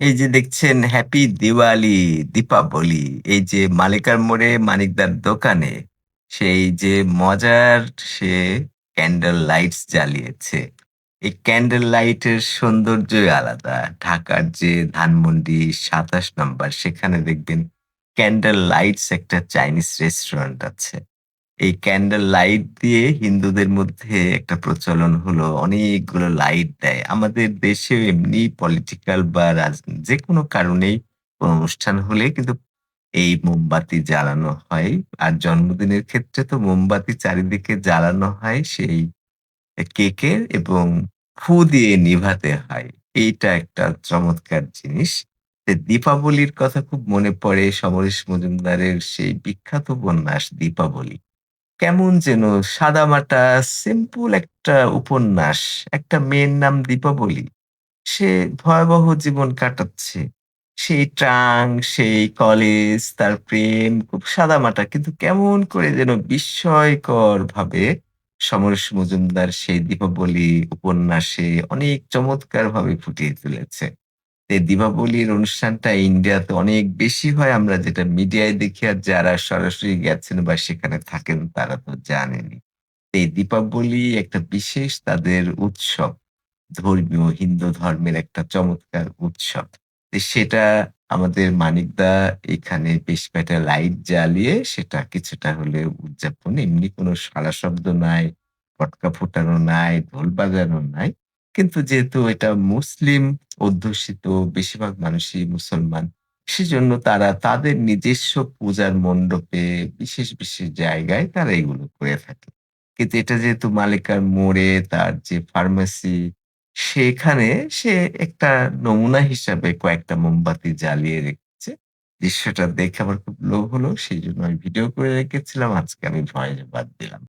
এই যে দেখছেন হ্যাপি দিওয়ালি, দীপাবলি। এই যে মালেকার মোড়ে মানিকদার দোকানে সেই যে মজার সে ক্যান্ডেল লাইটস জ্বালিয়েছে। এই ক্যান্ডেল লাইটের সৌন্দর্যই আলাদা। ঢাকার যে ধানমন্ডি ২৭ নাম্বার সেখানে দেখবেন ক্যান্ডেল লাইটস একটা চাইনিজ রেস্টুরেন্ট আছে। এই ক্যান্ডেল লাইট দিয়ে হিন্দুদের মধ্যে একটা প্রচলন হলো, অনেকগুলো লাইট দেয়। আমাদের দেশেও এমনি পলিটিক্যাল বা রাজ যেকোনো কারণেই কোনো অনুষ্ঠান হলে কিন্তু এই মোমবাতি জ্বালানো হয়। আর জন্মদিনের ক্ষেত্রে তো মোমবাতি চারিদিকে জ্বালানো হয়, সেই এ কেকের এবং ফু দিয়ে নিভাতে হয়। এইটা একটা চমৎকার জিনিস। দীপাবলির কথা খুব মনে পড়ে সমরেশ মজুমদারের সেই বিখ্যাত উপন্যাস 'দীপাবলি'। কেমন যেন সাদামাটা সিম্পল একটা উপন্যাস। একটা মেয়ের নাম দীপাবলি। সে ভয়াবহ জীবন কাটাচ্ছে। সেই ট্রাং, সেই কলেজ, তার প্রেম খুব সাদামাটা। কিন্তু কেমন করে যেন বিস্ময়করভাবে সমরেশ মজুমদার সেই 'দীপাবলি' উপন্যাসে অনেক চমৎকারভাবে ফুটিয়ে তুলেছে। এই দীপাবলির অনুষ্ঠানটা ইন্ডিয়াতে অনেক বেশি হয় আমরা যেটা মিডিয়ায় দেখি আর যারা সরাসরি গেছেন বা সেখানে থাকেন তারা তো জানেনই। এই দীপাবলি একটা বিশেষ তাদের উৎসব। ধর্মীয় হিন্দু ধর্মের একটা চমৎকার উৎসব। এ সেটা আমাদের মানিকদা এখানে বেশ কয়েকটা লাইট জ্বালিয়ে সেটা কিছুটা হলেও উদযাপন এমনি কোনো সাড়া শব্দ নাই, পটকা ফুটানো নাই, ঢোল বাজানো নাই। কিন্তু যেহেতু এটা মুসলিম অধ্যুষিত বেশিরভাগ মানুষই মুসলমান। সেজন্য তারা তাদের নিজস্ব পূজার মণ্ডপে বিশেষ, বিশেষ জায়গায় তারা এগুলো করে থাকে। কিন্তু এটা যেহেতু মালিকার মোড়ে তার যে ফার্মেসি সেখানে সে একটা নমুনা হিসাবে কয়েকটা মোমবাতি জ্বালিয়ে রেখেছে। দৃশ্যটা দেখে আমার খুব লোভ হলো। সেই জন্য আমি ভিডিও করে রেখেছিলাম। আজকে আমি ভয়েস বাদ দিলাম।